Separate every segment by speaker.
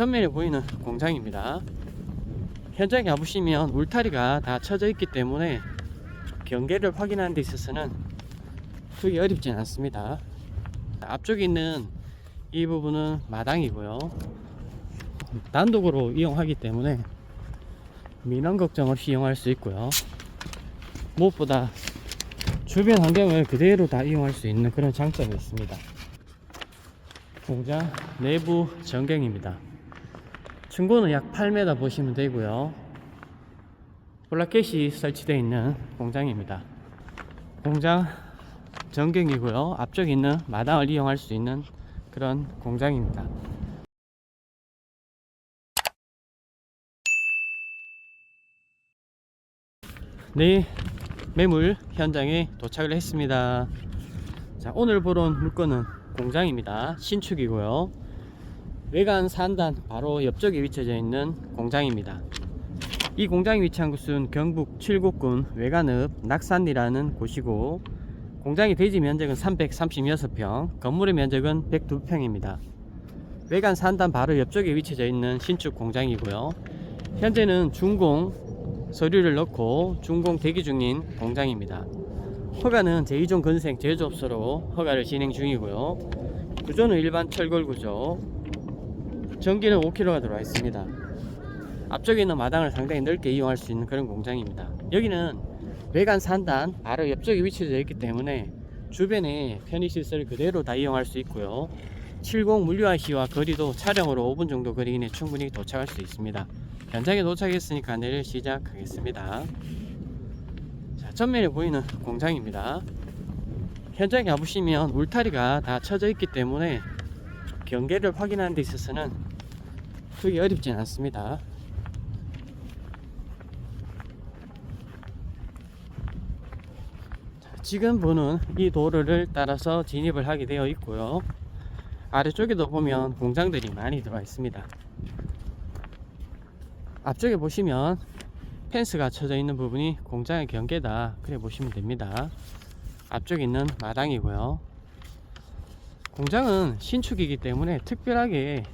Speaker 1: 전면에 보이는 공장입니다. 현장에 가보시면 울타리가 다 쳐져 있기 때문에 경계를 확인하는 데 있어서는 크게 어렵진 않습니다. 앞쪽에 있는 이 부분은 마당이고요. 단독으로 이용하기 때문에 민원 걱정 없이 이용할 수 있고요. 무엇보다 주변 환경을 그대로 다 이용할 수 있는 그런 장점이 있습니다. 공장 내부 전경입니다. 층고는 약 8m 보시면 되고요. 볼라켓이 설치되어 있는 공장입니다. 공장 전경이고요. 앞쪽에 있는 마당을 이용할 수 있는 그런 공장입니다. 네, 매물 현장에 도착을 했습니다. 자, 오늘 보러 온 물건은 공장입니다. 신축이고요. 외관 산단 바로 옆쪽에 위치해 있는 공장입니다. 이 공장이 위치한 곳은 경북 칠곡군 외관읍 낙산리라는 곳이고 공장의 대지 면적은 336평, 건물의 면적은 102평입니다. 외관 산단 바로 옆쪽에 위치해 있는 신축 공장이고요. 현재는 준공 서류를 넣고 준공 대기 중인 공장입니다. 허가는 제2종 건생 제조업소로 허가를 진행 중이고요. 구조는 일반 철골 구조. 전기는 5kg가 들어와 있습니다. 앞쪽에 있는 마당을 상당히 넓게 이용할 수 있는 그런 공장입니다. 여기는 외관 산단 바로 옆쪽에 위치되어 있기 때문에 주변에 편의시설 그대로 다 이용할 수 있고요. 70 물류아시와 거리도 차량으로 5분 정도 거리 이내 충분히 도착할 수 있습니다. 현장에 도착했으니까 내일 시작하겠습니다. 자, 전면에 보이는 공장입니다. 현장에 가보시면 울타리가 다 쳐져 있기 때문에 경계를 확인하는 데 있어서는 크게 어렵진 않습니다. 자, 지금 보는 이 도로를 따라서 진입을 하게 되어 있고요. 아래쪽에도 보면 공장들이 많이 들어와 있습니다. 앞쪽에 보시면 펜스가 쳐져 있는 부분이 공장의 경계다 그래 보시면 됩니다 앞쪽에 있는 마당이고요 공장은 신축이기 때문에 특별하게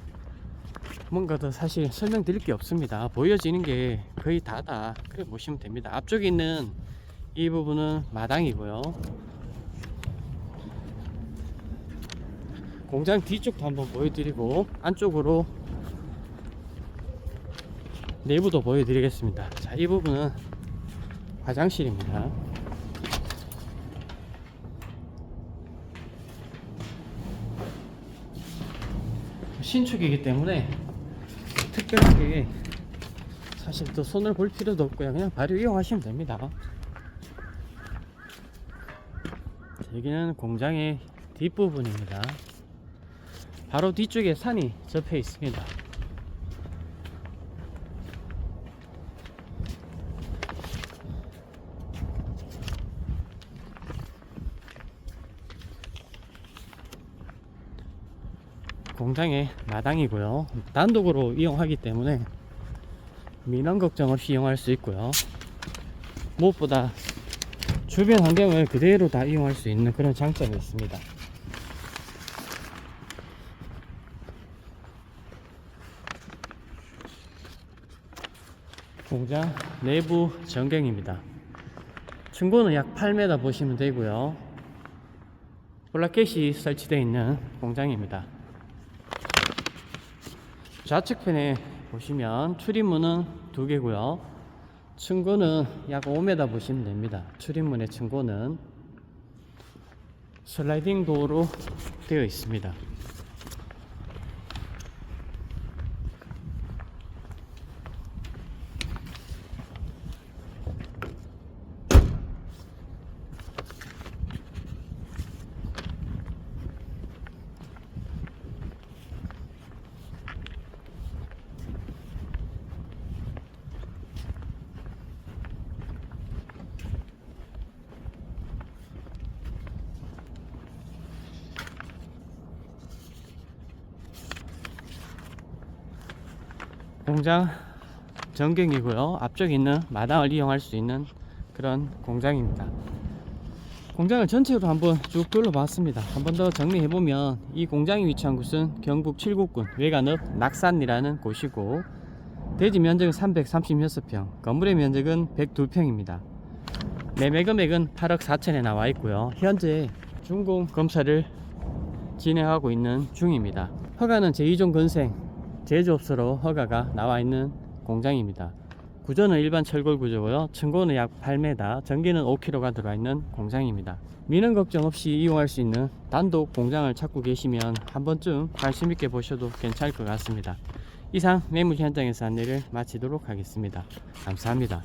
Speaker 1: 뭔가 더 사실 설명드릴 게 없습니다 보여지는 게 거의 다다 그래 보시면 됩니다 앞쪽에 있는 이 부분은 마당이고요 공장 뒤쪽도 한번 보여드리고 안쪽으로 내부도 보여드리겠습니다. 자, 이 부분은 화장실입니다. 신축이기 때문에 특별하게 사실 또 손을 볼 필요도 없고요. 그냥 바로 이용하시면 됩니다. 자, 여기는 공장의 뒷부분입니다. 바로 뒤쪽에 산이 접해 있습니다. 공장의 마당이고요. 단독으로 이용하기 때문에 민원 걱정 없이 이용할 수 있고요. 무엇보다 주변 환경을 그대로 다 이용할 수 있는 그런 장점이 있습니다. 공장 내부 전경입니다. 층고는 약 8m 보시면 되고요. 볼라켓이 설치되어 있는 공장입니다. 좌측편에 보시면 출입문은 두 개고요. 층고는 약 5m 보시면 됩니다. 출입문의 층고는 슬라이딩 도어로 되어 있습니다. 공장 전경이고요. 앞쪽에 있는 마당을 이용할 수 있는 그런 공장입니다. 공장을 전체로 한번 쭉 둘러봤습니다. 한 번 더 정리해보면 이 공장이 위치한 곳은 경북 칠곡군 외관읍 낙산이라는 곳이고 대지 면적은 336평, 건물의 면적은 102평입니다. 매매 금액은 8억 4천에 나와 있고요. 현재 준공 검사를 진행하고 있는 중입니다. 허가는 제2종 건생 제조업소로 허가가 나와 있는 공장입니다. 구조는 일반 철골 구조고요. 층고는 약 8m, 전기는 5kg가 들어가 있는 공장입니다. 미는 걱정 없이 이용할 수 있는 단독 공장을 찾고 계시면 한 번쯤 관심 있게 보셔도 괜찮을 것 같습니다. 이상 매물 현장에서 안내를 마치도록 하겠습니다. 감사합니다.